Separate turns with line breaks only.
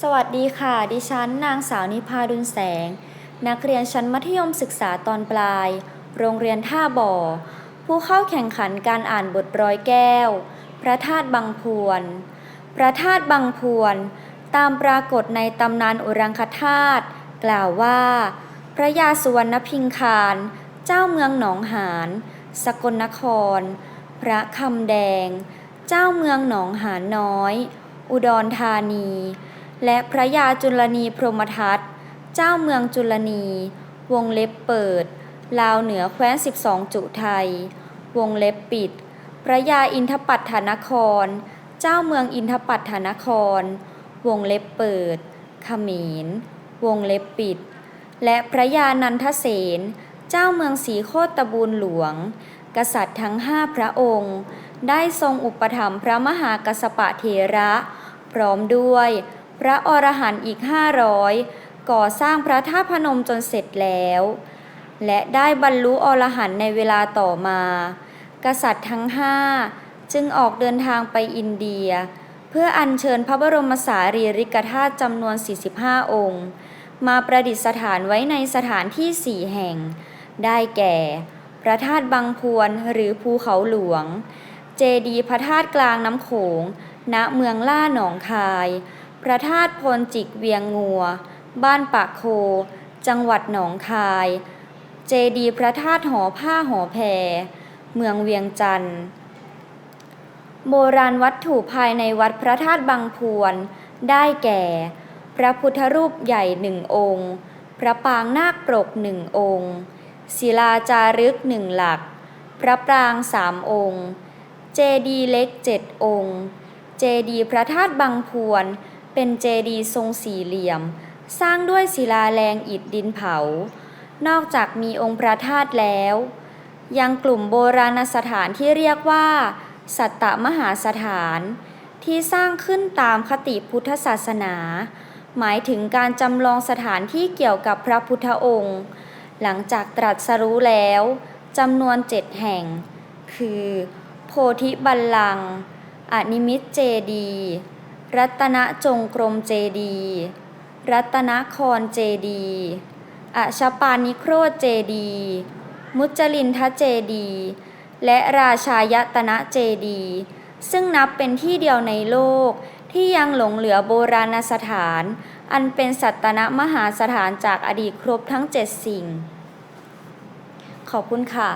สวัสดีค่ะ ดิฉัน นางสาวนิพาดุลแสง นักเรียนชั้นมัธยมศึกษาตอนปลาย โรงเรียนท่าบ่อ ผู้เข้าแข่งขันการอ่านบทร้อยแก้ว พระธาตุบังพวน พระธาตุบังพวน ตามปรากฏในตำนานอุรังคธาตุกล่าวว่า พระยาสุวรรณพิงคาร เจ้าเมืองหนองหาน สกลนคร พระคำแดง เจ้าเมืองหนองหานน้อย อุดรธานี และพระยาจุลนีพรหมทัตเจ้าเมืองจุลนี วงเล็บเปิด ลาวเหนือแคว้น 12 จุไทย วงเล็บปิด พระยาอินทปัฏฐานคร เจ้าเมืองอินทปัฏฐานคร วงเล็บเปิดขมรวงเล็บปิด และพระยานันทเสนเจ้าเมืองศรีโคตบูรหลวง กษัตริย์ทั้งห้าพระองค์ ได้ทรงอุปถัมภ์พระมหากัสปะเทระ พร้อมด้วย พระอรหันต์อีกห้าร้อยก่อสร้างพระธาตุพนมจนเสร็จแล้ว และได้บรรลุอรหันต์ในเวลาต่อมา กษัตริย์ทั้งห้าจึงออกเดินทางไปอินเดีย เพื่ออัญเชิญพระบรมสารีริกธาตุจำนวน 45 องค์ มาประดิษฐานไว้ในสถานที่สี่แห่ง ได้แก่ พระธาตุบางพวนหรือภูเขาหลวง เจดีย์พระธาตุกลางน้ำโขง ณ เมืองล่าหนองคาย พระธาตุพลจิกเวียงงัว บ้านปากโค จังหวัดหนองคาย เจดีพระธาตุหอผ้าหอแพเมืองเวียงจันทร์ โบราณวัตถุภายในวัดพระธาตุบางพวน ได้แก่ พระพุทธรูปใหญ่หนึ่งองค์ พระปางนาคปรกหนึ่งองค์ ศิลาจารึกหนึ่งหลัก พระปรางสามองค์ เจดีเล็กเจ็ดองค์ เจดีพระธาตุบางพวน เป็นเจดีย์ทรงสี่เหลี่ยม สร้างด้วยศิลาแรงอิฐดินเผา นอกจากมีองค์พระธาตุแล้ว ยังกลุ่มโบราณสถานที่เรียกว่า สัตตมหาสถาน ที่สร้างขึ้นตามคติพุทธศาสนา หมายถึงการจำลองสถานที่เกี่ยวกับพระพุทธองค์ หลังจากตรัสรู้แล้วจำนวนเจ็ดแห่ง คือ โพธิบัลลังก์อนิมิตเจดีย์ รัตนจงกรมเจดี รัตนครเจดีอชปานิโครเจดี มุจลินทเจดี และราชายตนะเจดี ซึ่งนับเป็นที่เดียวในโลกที่ยังหลงเหลือโบราณสถาน อันเป็นสัตตนมหาสถานจากอดีตครบทั้งเจ็ดสิ่ง ขอบคุณค่ะ